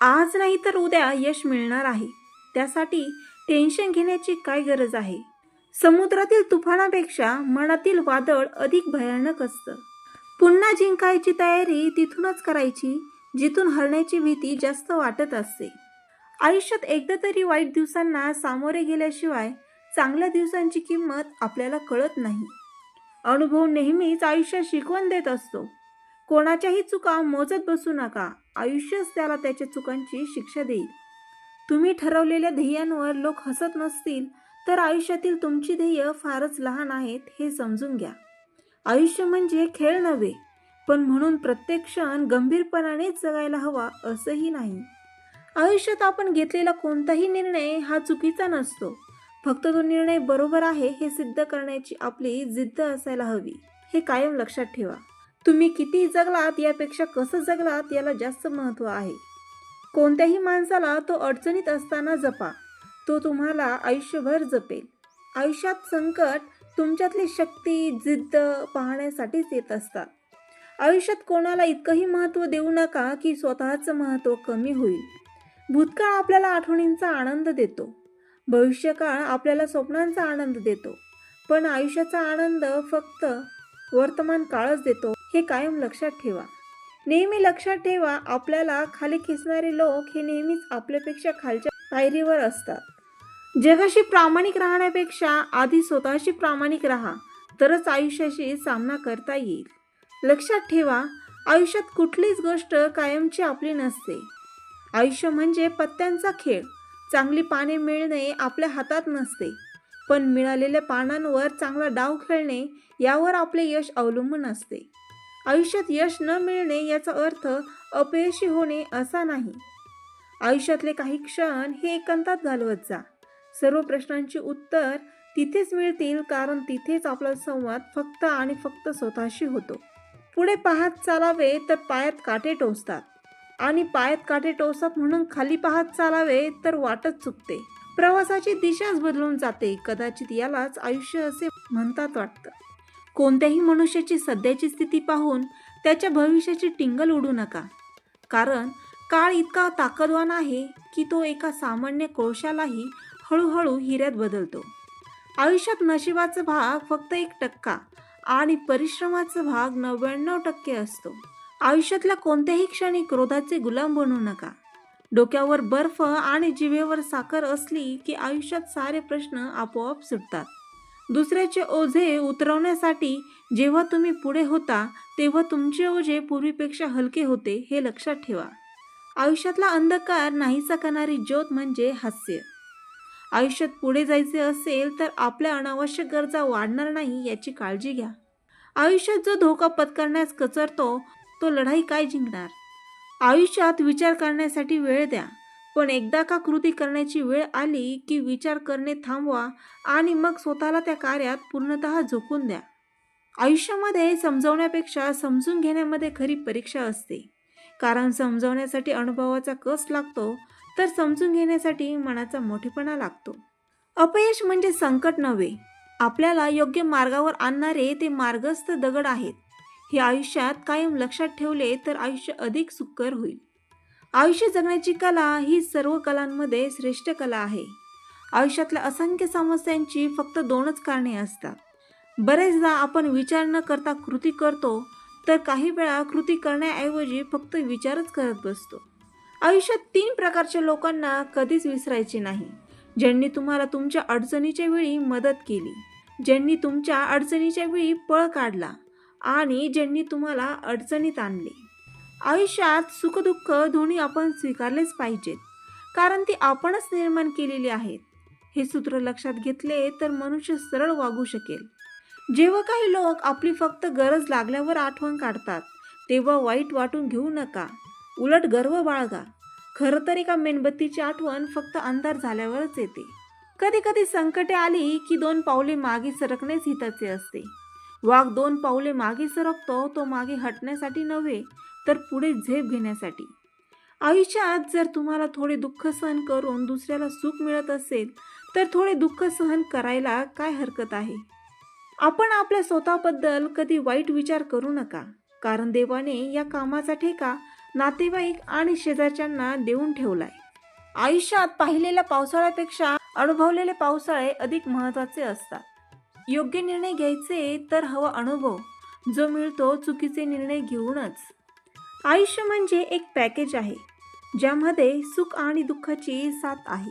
आज नाही तर उद्या यश मिळणार आहे. त्यासाठी टेन्शन घेण्याची काय गरज आहे? समुद्रातील तुफानापेक्षा मनातील वादळ अधिक भयानक असतं. पुन्हा जिंकायची तयारी तिथूनच करायची जिथून हरण्याची भीती जास्त वाटत असते. आयुष्यात एकदा तरी वाईट दिवसांना सामोरे गेल्याशिवाय चांगल्या दिवसांची किंमत आपल्याला कळत नाही. अनुभव नेहमीच आयुष्यात शिकवण देत असतो. कोणाच्याही चुका मोजत बसू नका. आयुष्यच त्याला त्याच्या चुकांची शिक्षा देईल. तुम्ही ठरवलेल्या ध्येयांवर लोक हसत नसतील तर आयुष्यातील तुमची ध्येय फारच लहान आहेत हे समजून घ्या. आयुष्य म्हणजे खेळ नव्हे पण म्हणून प्रत्येक क्षण गंभीरपणानेच जगायला हवा असंही नाही. आयुष्यात आपण घेतलेला कोणताही निर्णय हा चुकीचा नसतो. फक्त तो निर्णय बरोबर आहे हे सिद्ध करण्याची आपली जिद्द असायला हवी. हे कायम लक्षात ठेवा. तुम्ही किती जगलात यापेक्षा कसं जगलात याला जास्त महत्त्व आहे. कोणत्याही माणसाला तो अडचणीत असताना जपा. तो तुम्हाला आयुष्यभर जपेल. आयुष्यात संकट तुमच्यातली शक्ती जिद्द पाहण्यासाठीच येत असतात. आयुष्यात कोणाला इतकंही महत्त्व देऊ नका की स्वतःचं महत्त्व कमी होईल. भूतकाळ आपल्याला आठवणींचा आनंद देतो. भविष्यकाळ आपल्याला स्वप्नांचा आनंद देतो. पण आयुष्याचा आनंद फक्त वर्तमान काळच देतो. हे कायम लक्षात ठेवा. नेहमी लक्षात ठेवा आपल्याला खाली खेचणारे लोक हे नेहमीच आपल्यापेक्षा खालच्या पायरीवर असतात. जगाशी प्रामाणिक राहण्यापेक्षा आधी स्वतःशी प्रामाणिक राहा तरच आयुष्याशी सामना करता येईल. लक्षात ठेवा आयुष्यात कुठलीच गोष्ट कायमची आपली नसते. आयुष्य म्हणजे पत्त्यांचा खेळ. चांगली पाने मिळणे आपल्या हातात नसते. पण मिळालेल्या पानांवर चांगला डाव खेळणे यावर आपले यश अवलंबून असते. आयुष्यात यश न मिळणे याचा अर्थ अपयशी होणे असा नाही. आयुष्यातले काही क्षण हे एकांतात घालवत जा. सर्व प्रश्नांची उत्तर तिथेच मिळतील कारण तिथेच आपला संवाद फक्त आणि फक्त स्वतःशी होतो. पुढे पाहत चालावे तर पायात काटे टोचतात. आणि पायात काटे टोचतात म्हणून खाली पाहत चालावे तर वाटच चुकते. प्रवासाची दिशाच बदलून जाते. कदाचित यालाच आयुष्य असे म्हणतात वाटतं. कोणत्याही मनुष्याची सध्याची स्थिती पाहून त्याच्या भविष्याची टिंगल उडू नका. कारण काळ इतका ताकदवान आहे की तो एका सामान्य कोळशालाही हळूहळू हिऱ्यात बदलतो. आयुष्यात नशिबाचा भाग फक्त एक टक्का आणि परिश्रमाचा भाग नव्याण्णव टक्के असतो. आयुष्यातल्या कोणत्याही क्षणी क्रोधाचे गुलाम बनू नका. डोक्यावर बर्फ आणि जिभेवर साखर असली की आयुष्यात सारे प्रश्न आपोआप सुटतात. दुसऱ्याचे ओझे उतरवण्यासाठी जेव्हा तुम्ही पुढे होता तेव्हा तुमचे ओझे पूर्वीपेक्षा हलके होते हे लक्षात ठेवा. आयुष्यातला अंधकार नाहीसा करणारी ज्योत म्हणजे हास्य. आयुष्यात पुढे जायचे असेल तर आपल्या अनावश्यक गरजा वाढणार नाही याची काळजी घ्या. आयुष्यात जो धोका पत्करण्यास कचरतो तो लढाई काय जिंकणार? आयुष्यात विचार करण्यासाठी वेळ द्या. पण एकदा का कृती करण्याची वेळ आली की विचार करणे थांबवा आणि मग स्वतःला त्या कार्यात पूर्णतः झोकून द्या. आयुष्यामध्ये समजवण्यापेक्षा समजून घेण्यामध्ये खरी परीक्षा असते. कारण समजवण्यासाठी अनुभवाचा कस लागतो तर समजून घेण्यासाठी मनाचा मोठेपणा लागतो. अपयश म्हणजे संकट नव्हे. आपल्याला योग्य मार्गावर आणणारे ते मार्गस्थ दगड आहेत. हे आयुष्यात कायम लक्षात ठेवले तर आयुष्य अधिक सुकर होईल. आयुष्य जगण्याची कला ही सर्व कलांमध्ये श्रेष्ठ कला आहे. आयुष्यातल्या असंख्य समस्यांची फक्त दोनच कारणे असतात. बरेचदा आपण विचार न करता कृती करतो तर काही वेळा कृती करण्याऐवजी फक्त विचारच करत बसतो. आयुष्यात तीन प्रकारच्या लोकांना कधीच विसरायचे नाही. ज्यांनी तुम्हाला तुमच्या अडचणीच्या वेळी मदत केली ज्यांनी तुमच्या अडचणीच्या वेळी पळ काढला आणि ज्यांनी तुम्हाला अडचणीत आणले. आयुष्यात सुखदुःख दोन्ही आपण स्वीकारलेच पाहिजेत. कारण ती आपणच निर्माण केलेली आहेत. हे सूत्र लक्षात घेतले तर मनुष्य सरळ वागू शकेल. जेव्हा काही लोक आपली फक्त गरज लागल्यावर आठवण काढतात तेव्हा वाईट वाटून घेऊ नका. उलट गर्व बाळगा. खरं तर एका मेणबत्तीची आठवण फक्त अंधार झाल्यावरच येते. कधी कधी संकटे आली की दोन पावले मागे सरकणेच हिताचे असते. वाघ दोन पावले मागे सरकतो तो मागे हटण्यासाठी नव्हे तर पुढे झेप घेण्यासाठी. आयुष्यात जर तुम्हाला थोडे दुःख सहन करून दुसऱ्याला सुख मिळत असेल तर थोडे दुःख सहन करायला काय हरकत आहे? आपण आपल्या स्वतःबद्दल कधी वाईट विचार करू नका. कारण देवाने या कामाचा ठेका नातेवाईक आणि शेजारच्यांना देऊन ठेवलाय. आयुष्यात पाहिलेल्या पावसाळ्यापेक्षा अनुभवलेले पावसाळे अधिक महत्त्वाचे असतात. योग्य निर्णय घ्यायचे तर हवा अनुभव. जो मिळतो चुकीचे निर्णय घेऊनच. आयुष्य म्हणजे एक पॅकेज आहे ज्यामध्ये सुख आणि दुःखाची साथ आहे.